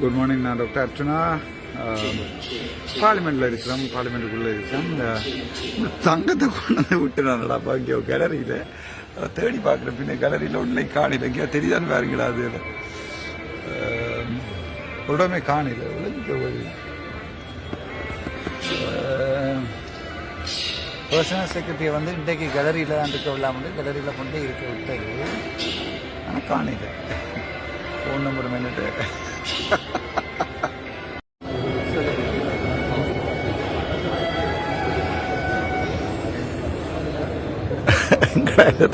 Good morning நான் doctor Archana. பார்லிமெண்ட்டில் இருக்கிறோம் பார்லிமெண்ட்டுக்குள்ளே இருக்கிறோம். இந்த தங்கத்தை கொண்டு வந்து விட்டுறாங்கடா பாக்கியோ கேலரியில் தேடி பார்க்குற பின்ன கேலரியில் ஒன்றை காணில எங்கேயா தெரியுதான்னு பாருங்களா அது. உடனே காணில விளங்கிக்க ஒரு பர்சனல் செக்ரட்டரியை வந்து இன்றைக்கு கேலரியில் தான் இருக்க விடாமல் கேலரியில் கொண்டு இருக்க விட்டது. ஆனால் காணில ஃபோன் நம்பர் மென்னுட்டு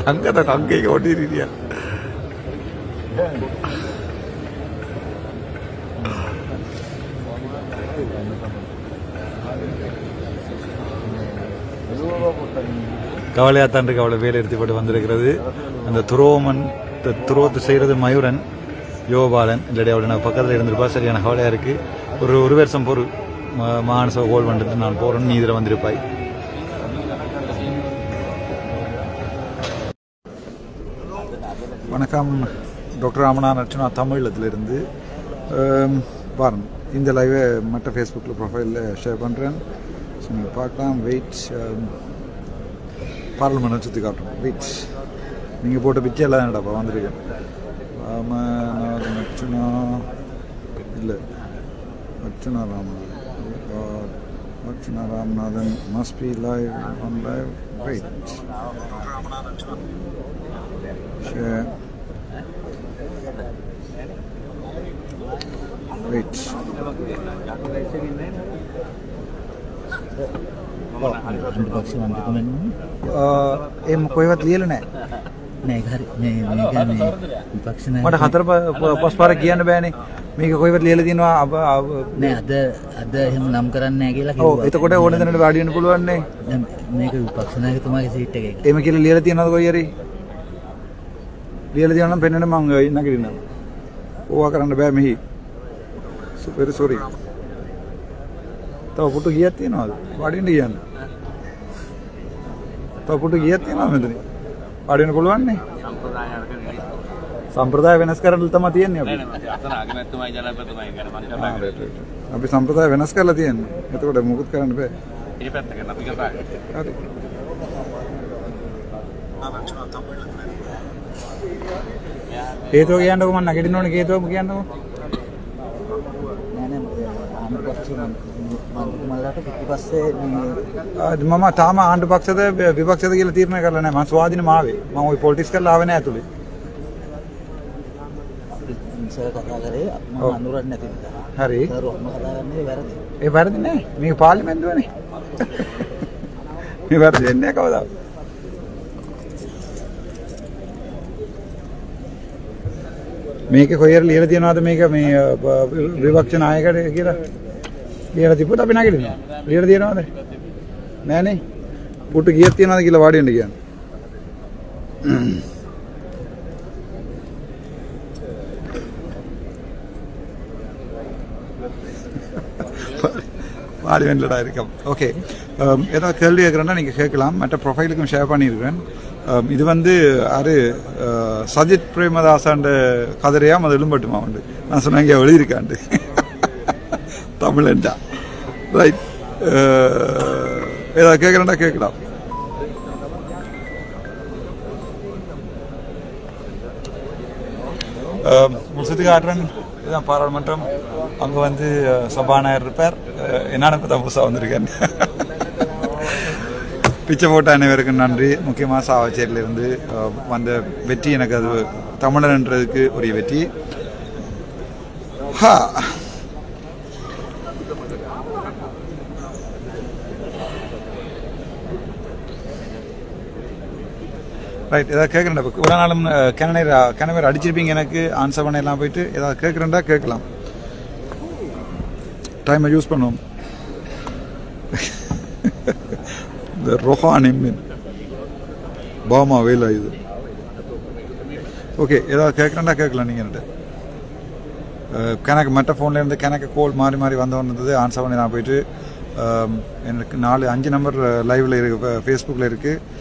தங்கத்தை தங்கைக்கு ஓட்டிருக்கியா? கவலையாத்தாண்டு கவலை வேலை எடுத்து போட்டு வந்திருக்கிறது. அந்த துரோமன் துரோத்து செய்கிறது மயூரன். யோபாலன் இல்லாடி அவளை நான் பக்கத்தில் இருந்திருப்பா. சரியான கவலையாக இருக்குது ஒரு ஒரு வருஷம் பொறு மானச கோல் பண்ணிட்டு நான் போகிறேன்னு நீ இதில் வந்திருப்பாய். வணக்கம். டாக்டர் ராமநாதன் அர்ச்சனா தமிழத்திலிருந்து பாருங்க இந்த லைவை மற்ற ஃபேஸ்புக்கில் ப்ரொஃபைலில் ஷேர் பண்ணுறேன் ஸோ நீங்கள் பார்க்கலாம் வெயிட் பார்லிமெண்ட் சுற்றி காட்டுறோம். வெயிட் நீங்கள் போட்ட பிச்சை எல்லாம் என்னடாப்பா வந்திருக்கேன் அர்ச்சனா இல்லை Archana Ramanathan. Archana Ramanathan. Must be live on live wait share wait એમ કોઈ વાત લીએલ ને මට හතර පස් පාර කියන්න බෑනේ මේක කොයිවට ලියලා තියෙනවා අප නෑ අද අද එහෙම නම් කරන්නේ නෑ කියලා කිව්වා. එතකොට ඕන දැනට වැඩි වෙන්න පුළුවන්නේ. මේක විපක්ෂ නායකතුමාගේ සීට් එකේ. එහෙම කියලා ලියලා තියෙනවද කොයි හරි? ලියලා තියෙනවා නම් පෙන්වන්න මම ඉන්න කිරින්නම්. ඕවා කරන්න බෑ මෙහි. Super sorry. තව පුටු ගියක් තියෙනවද? වඩින්න කියන්න. තව පුටු ගියක් තියෙනවද මෙතන? අඩින්න පුළුවන්නේ සම්ප්‍රදාය වෙනස් කරලා තමයි තියෙන්නේ අපි. අපි සම්ප්‍රදාය වෙනස් කරලා තියෙන්නේ. එතකොට මොකුත් කරන්න බෑ. ඒ පැත්ත කරන්න අපි කතා කරමු. හරි. හේතුව කියන්නකො මම නැගිටින්න ඕනේ හේතුවම කියන්නකො. නෑ නෑ ආණ්ඩු පක්ෂ මන්ත්‍රීතුමාලාට පිටිපස්සේ මේ ආ, මම තාම ආණ්ඩු පක්ෂද විපක්ෂද කියලා තීරණය කරලා නැහැ. මම ස්වාධීනම ආවේ. මම ওই පොලිටික්ස් කරලා ආවේ නැහැ ඇතුලේ. සර් කතා කරේ මම ඔව්. අඳුරන්නේ නැති නිසා. හරි. සර් ඔහම කතා කරන්නේ වැරදි. ඒ වැරදි නෑ. මේක පාර්ලිමේන්තුවනේ මේ වැරදි වෙන්නේ නැහැ කවදාවත්. මේක කොහෙර ලියලා තියනවාද මේක? මේ අ, බ- විපක්ෂ නායකට කියලා? ලියලා තිබ්බොත් අපි නැගිටිනවා ලියලා තියනවාද නෑනේ පුටු කීයක් තියනවාද කියලා වාඩි වෙන්න කියන්නේ பார்லிமெண்ட்லடா இருக்கோம் ஓகே ஏதாவது கேள்வி கேட்குறேன்னா நீங்கள் கேட்கலாம் மற்ற ப்ரொஃபைலுக்கும் ஷேர் பண்ணியிருக்கிறேன் Um, இது வந்து அரு uh, சஜித் பிரேமதாசாண்ட கதிரையா அது எழும்பட்டுமா உண்டு நான் சொன்னேன் இங்கே எழுதியிருக்காண்டு தமிழன்டா. ரைட் ஏதாவது கேட்குறேன்டா கேட்கலாம் முடிச்சதுக்கு காட்டுறேன் இதுதான் பாராளுமன்றம். அங்கே வந்து சபாநாயகர் இருப்பார். அஹ், என்னன்னு இப்போ தான் புதுசாக வந்திருக்கேன். பிச்சை போட்ட அனைவருக்கும் நன்றி. முக்கியமாக சாவச்சேரியிலிருந்து அஹ், வந்த வெற்றி எனக்கு அது தமிழர்ன்றதுக்கு உரிய வெற்றி. ஹா ரைட் ஏதாவது கேட்குறேன்டா இப்போ நாளும் கிணநீர் கிணவர் அடிச்சிருப்பீங்க எனக்கு ஆன்சர் பண்ணலாம் போயிட்டு ஏதாவது கேட்குறேன்டா கேட்கலாம். டைமை யூஸ் பண்ணுவோம். இந்த ரொஹான் எம்மின் பாமா வேலா இது. ஓகே ஏதாவது கேட்குறேன்டா கேட்கலாம் நீங்கள் என்கிட்ட. கணக்கு மற்ற ஃபோன்லேருந்து கணக்கு கோல் மாறி மாறி வந்தவன் இருந்தது ஆன்சர் பண்ணி நான் போயிட்டு எனக்கு நாலு அஞ்சு நம்பர் லைவில் இருக்கு ஃபேஸ்புக்கில் இருக்குது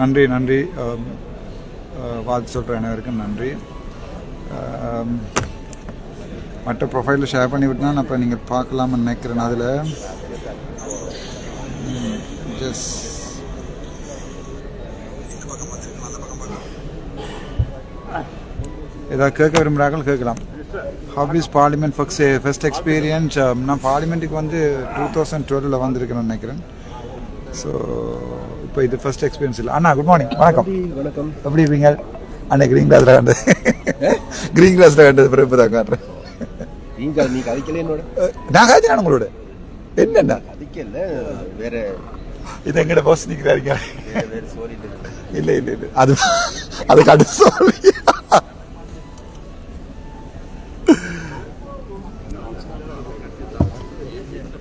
நன்றி நன்றி. வாழ்த்து சொல்கிற அனைவருக்கும் நன்றி. மற்ற ப்ரொஃபைலில் ஷேர் பண்ணி விட்டுனா அப்போ நீங்கள் பார்க்கலாம்னு நினைக்கிறேன் அதில். ஜஸ்ட் ஏதாவது கேட்க விரும்புகிறார்கள் கேட்கலாம். ஹவ் இஸ் பார்லிமெண்ட் ஃபக்ஸ் ஃபர்ஸ்ட் எக்ஸ்பீரியன்ஸ் நான் பார்லிமெண்ட்டுக்கு வந்து டூ தௌசண்ட் டுவெலில் வந்திருக்கிறேன்னு நினைக்கிறேன். ஸோ இப்போ இது ஃபர்ஸ்ட் எக்ஸ்பீரியன்ஸ் இல்லை. அண்ணா குட் மார்னிங் வணக்கம். வணக்கம். எப்படி இருப்பீங்க அண்ணே க்ரீன் கிளாஸில் கண்டது. க்ரீன் கிளாஸில் கண்டது. பிறகு இப்போ தான் காட்டுறேன் நீங்க நீ கதைக்கல என்னோட? நான் காய்ச்சினா உங்களோட? என்னென்ன கதைக்கல. வேற இது எங்கட பாஸ் நிற்கிறாருங்க இல்லை. இல்லை இல்லை அது அது கடைசி சொல்லி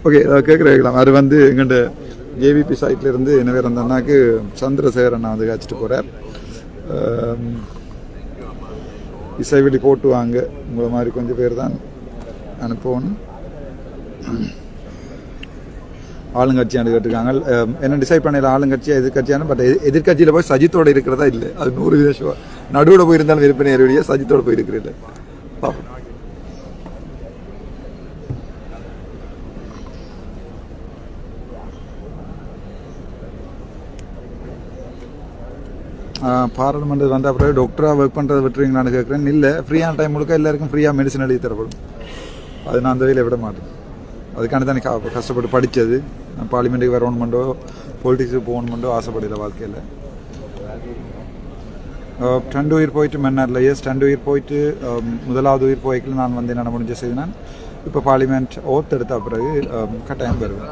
ஓகே கேட்குறேன் அது வந்து எங்கள்ட ஜேவிபி சைட்லேருந்து என்ன பேர் அந்த அண்ணாக்கு சந்திரசேகர் அண்ணா வந்து காய்ச்சிட்டு போகிறார் இசைவெளி போட்டு வாங்க. உங்களை மாதிரி கொஞ்சம் பேர் தான் அனுப்பணும். ஆளுங்கட்சியானு கேட்டிருக்காங்க. என்ன டிசைட் பண்ணல ஆளுங்கட்சியா எதிர்கட்சியான பட் எதிர்கட்சியில் போய் சஜித்தோட இருக்கிறதா இல்லை? அது நூறு விதம் நடுவில் போயிருந்தாலும் விருப்பம் ஏறிய சஜித்தோட போயிருக்கிறீல்ல பார்ப்போம் பாராளுமன்றம் வந்த பிறகு டாக்டராக ஒர்க் பண்ணுறதை விட்டுருவீங்களான்னு கேட்குறேன் இல்லை ஃப்ரீயான டைம் முழுக்க எல்லாருக்கும் ஃப்ரீயாக மெடிசன் எழுதி தரப்படும். அது நான் அந்த வழியில் விட மாட்டேன். அதுக்காண்டி தான் எனக்கு கஷ்டப்பட்டு படித்தது நான் பார்லிமெண்ட்டுக்கு வரணுமெண்டோ பொலிட்டிக்ஸுக்கு போகணுமெண்டோ ஆசைப்படல வாழ்க்கையில். ரெண்டு உயிர் போயிட்டு மன்னாரில். எஸ் ரெண்டு உயிர் போயிட்டு முதலாவது உயிர் போய்க்கில் நான் வந்து என்ன முடிஞ்ச செய்தான் இப்போ பார்லிமெண்ட் ஓத் எடுத்த பிறகு கட்டாயம் பெறுவேன்.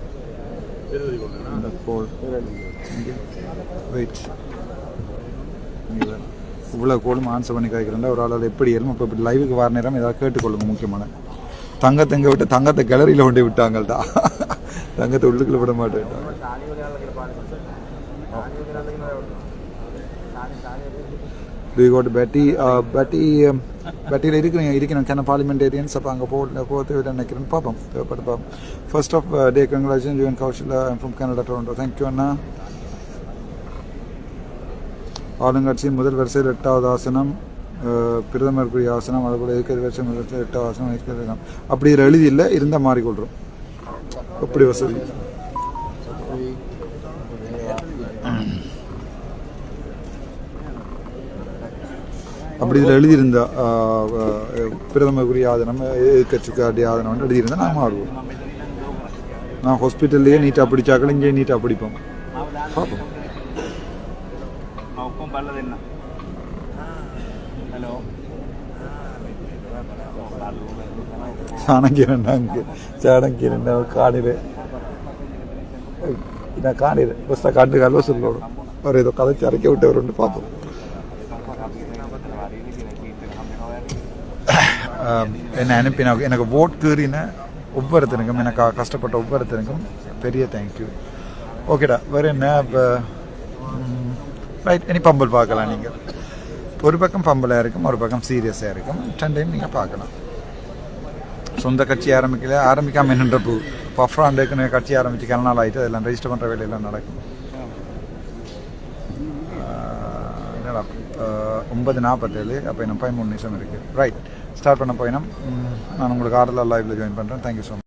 இவ்வளோ கோலும் ஆன்சர் பண்ணி கேட்குறேன் ஒரு ஆளால் எப்படி ஏறும் இப்போ இப்படி லைவுக்கு வர நேரம் ஏதாவது கேட்டுக்கொள்ளுங்க முக்கியமான. தங்கத்தை இங்கே விட்டு தங்கத்தை கிளறியில் கொண்டு விட்டாங்கள்டா. தங்கத்தை உள்ளுக்குள்ள விட மாட்டேன் டு கோட் பேட்டி பேட்டி பேட்டியில் இருக்கிறீங்க இருக்கணும் கேன பார்லிமெண்டேரியன்ஸ் அப்போ அங்கே போக போக தேவையில்லை பார்ப்போம். தேவைப்பட்டு பார்ப்போம். First of day congratulation UN Kaushal from Canada Toronto thank you அண்ணா. ஆளுங்கட்சியின் முதல் வரிசையில் எட்டாவது ஆசனம் uh, பிரதமருக்குரிய ஆசனம் அதுபோல் இருக்கிற வரிசை முதல் எட்டாவது ஆசனம் இருக்கிறது அப்படி எழுதி இல்லை இருந்தால் மாறிக்கொள்கிறோம் அப்படி வசதி? அப்படி இதில் எழுதியிருந்தா பிரதமருக்குரிய ஆதனம் எதிர்கட்சிக்காரிய ஆதனம்னு எழுதியிருந்தா நான் மாறுவோம். நான் ஹாஸ்பிட்டல்லையே நீட்டாக பிடிச்சாக்கள் இங்கேயே நீட்டாக பிடிப்போம். பார்ப்போம். சாணக்கிரண்டா இங்கே சாணக்கிரண்டா காலையில் நான் காலையில் ஃபஸ்ட்டாக காட்டுக்காரில் சொல்லணும் அவர் ஏதோ கதைச்சு அரைக்க விட்டவர் பார்த்தோம் என்னை அனுப்பின எனக்கு ஓட் கீறின ஒவ்வொருத்தனுக்கும் எனக்கு கஷ்டப்பட்ட ஒவ்வொருத்தனுக்கும் பெரிய தேங்க்யூ ஓகேடா வேறு என்ன? இப்போ ரைட் இனி பம்பல் பார்க்கலாம் நீங்கள் ஒரு பக்கம் பம்பலாக இருக்கும் ஒரு பக்கம் சீரியஸாக இருக்கும். ரெண்டையும் நீங்கள் பார்க்கலாம். சொந்த கட்சி ஆரம்பிக்கல ஆரம்பிக்காம என்னன்ற பூ. பஃப்ராண்டுக்குன்னு கட்சி ஆரம்பிச்சு கிள நாள் ஆகிட்டு அதெல்லாம் ரெஜிஸ்டர் பண்ணுற வேலையெல்லாம் நடக்கும். என்னடா ஒன்பது நாற்பத்தேழு அப்போ என்ன பதிமூணு நிமிஷம் இருக்குது ரைட் ஸ்டார்ட் பண்ண போயினோம். நான் உங்களுக்கு ஆர்டரில் லைவில் ஜாயின் பண்ணுறேன் தேங்க்யூ ஸோ மச்